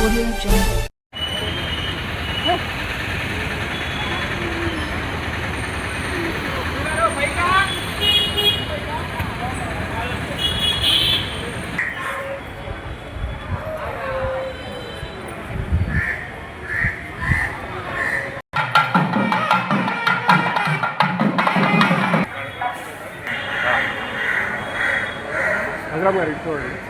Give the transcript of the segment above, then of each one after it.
Audio Jungle. Agora, agora, agora.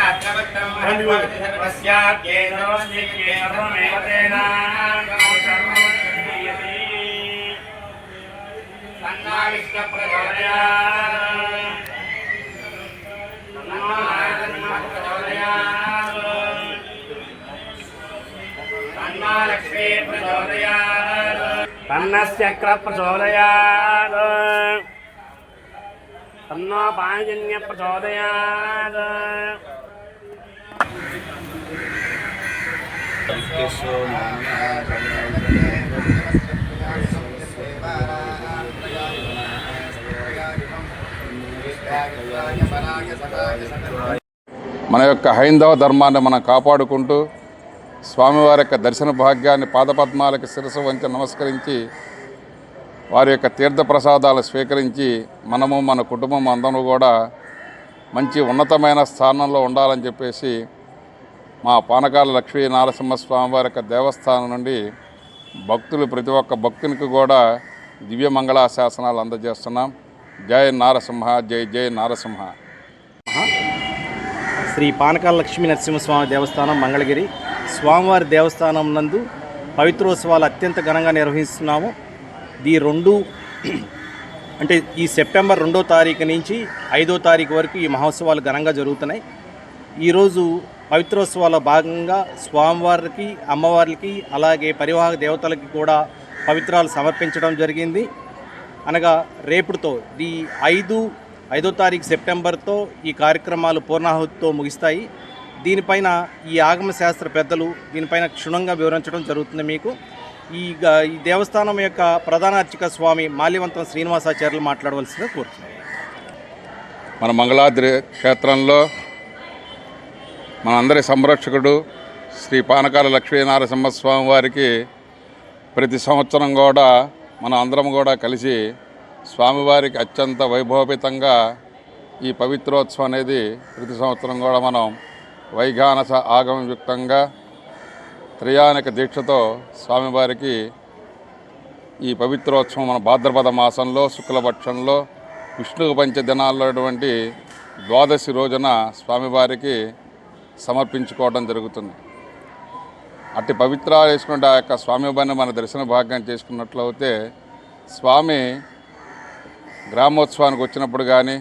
తన్నశ్చక్ర ప్రచోదయాత్ తన్నో పాంజన్య ప్రచోదయాత్ మన యొక్క హైందవ ధర్మాన్ని మనం కాపాడుకుంటూ స్వామివారి యొక్క దర్శన భాగ్యాన్ని పాదపద్మాలకు శిరసు వంచి నమస్కరించి వారి యొక్క తీర్థ ప్రసాదాలు స్వీకరించి మనము మన కుటుంబం అందరూ కూడా మంచి ఉన్నతమైన స్థానంలో ఉండాలని చెప్పేసి మా పానకాల లక్ష్మీ నారసింహస్వామి వారి యొక్క దేవస్థానం నుండి భక్తులు ప్రతి ఒక్క భక్తునికి కూడా దివ్య మంగళాశాసనాలు అందజేస్తున్నాం. జై నారసింహ జై జై నారసింహ. శ్రీ పానకాల లక్ష్మీ నరసింహస్వామి దేవస్థానం మంగళగిరి. స్వామివారి దేవస్థానం నందు పవిత్రోత్సవాలు అత్యంత ఘనంగా నిర్వహిస్తున్నాము. ఈ రెండు అంటే ఈ సెప్టెంబర్ రెండో తారీఖు నుంచి ఐదో తారీఖు వరకు ఈ మహోత్సవాలు ఘనంగా జరుగుతున్నాయి. ఈరోజు పవిత్రోత్సవాల భాగంగా స్వామివారికి అమ్మవారికి అలాగే పరివాహక దేవతలకి కూడా పవిత్రాలు సమర్పించడం జరిగింది. అనగా రేపుతో ఈ ఐదు ఐదో తారీఖు సెప్టెంబర్తో ఈ కార్యక్రమాలు పూర్ణాహుతితో ముగిస్తాయి. దీనిపైన ఈ ఆగమ శాస్త్ర పెద్దలు దీనిపైన క్షుణ్ణంగా వివరించడం జరుగుతుంది మీకు. ఈ ఈ దేవస్థానం యొక్క ప్రధాన అర్చక స్వామి మాల్యవంతం శ్రీనివాసాచార్యులు మాట్లాడవలసిందిగా కోరుతున్నాను. మన మంగళాద్రి క్షేత్రంలో మనందరి సంరక్షకుడు శ్రీ పానకాల లక్ష్మీనారసింహస్వామి వారికి ప్రతి సంవత్సరం కూడా మన అందరం కూడా కలిసి స్వామివారికి అత్యంత వైభవపేతంగా ఈ పవిత్రోత్సవం అనేది ప్రతి సంవత్సరం కూడా మనం వైఘానస ఆగమయుక్తంగా త్రయాణిక దీక్షతో స్వామివారికి ఈ పవిత్రోత్సవం మన భాద్రపద మాసంలో శుక్లపక్షంలో విష్ణు పంచ దినాల్లో అటువంటి ద్వాదశి రోజున స్వామివారికి సమర్పించుకోవడం జరుగుతుంది. అట్టి పవిత్రాలు వేసుకుంటే ఆ యొక్క స్వామివారిని మన దర్శన భాగ్యం చేసుకున్నట్లయితే స్వామి గ్రామోత్సవానికి వచ్చినప్పుడు కానీ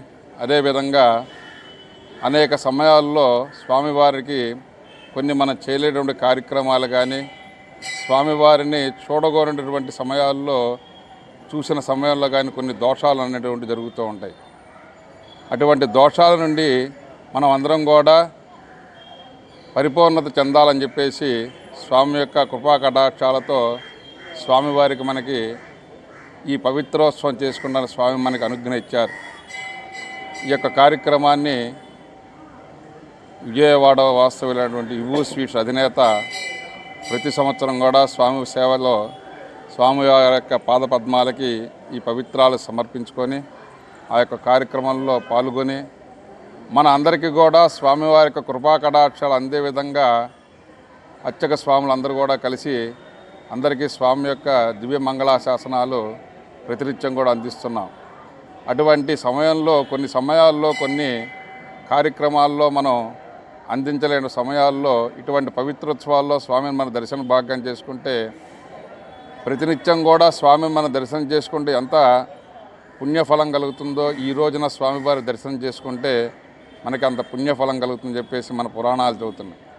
అదేవిధంగా అనేక సమయాల్లో స్వామివారికి కొన్ని మనం చేయలేటువంటి కార్యక్రమాలు కానీ స్వామివారిని చూడగోరినటువంటి సమయాల్లో చూసిన సమయంలో కానీ కొన్ని దోషాలు అనేటువంటి జరుగుతూ ఉంటాయి. అటువంటి దోషాల నుండి మనం అందరం కూడా పరిపూర్ణత చెందాలని చెప్పేసి స్వామి యొక్క కృపా కటాక్షాలతో స్వామివారికి మనకి ఈ పవిత్రోత్సవం చేసుకున్న స్వామి మనకి అనుజ్ఞ ఇచ్చారు. ఈ యొక్క కార్యక్రమాన్ని విజయవాడ వాస్తవులైనటువంటి యువ స్వీట్స్ అధినేత ప్రతి సంవత్సరం కూడా స్వామి సేవలో స్వామి వారి యొక్క పాదపద్మాలకి ఈ పవిత్రాలు సమర్పించుకొని ఆ యొక్క కార్యక్రమంలో పాల్గొని మన అందరికీ కూడా స్వామివారి యొక్క కృపాకటాక్షాలు అందే విధంగా అర్చక స్వాములందరూ కూడా కలిసి అందరికీ స్వామి యొక్క దివ్య మంగళాశాసనాలు ప్రతినిత్యం కూడా అందిస్తున్నాం. అటువంటి సమయంలో కొన్ని సమయాల్లో కొన్ని కార్యక్రమాల్లో మనం అందించలేని సమయాల్లో ఇటువంటి పవిత్రోత్సవాల్లో స్వామిని మన దర్శన భాగ్యం చేసుకుంటే ప్రతినిత్యం కూడా స్వామి మన దర్శనం చేసుకుంటే ఎంత పుణ్యఫలం కలుగుతుందో ఈ రోజున స్వామివారి దర్శనం చేసుకుంటే మనకి అంత పుణ్యఫలం కలుగుతుందని చెప్పేసి మన పురాణాలు చదువుతున్నాయి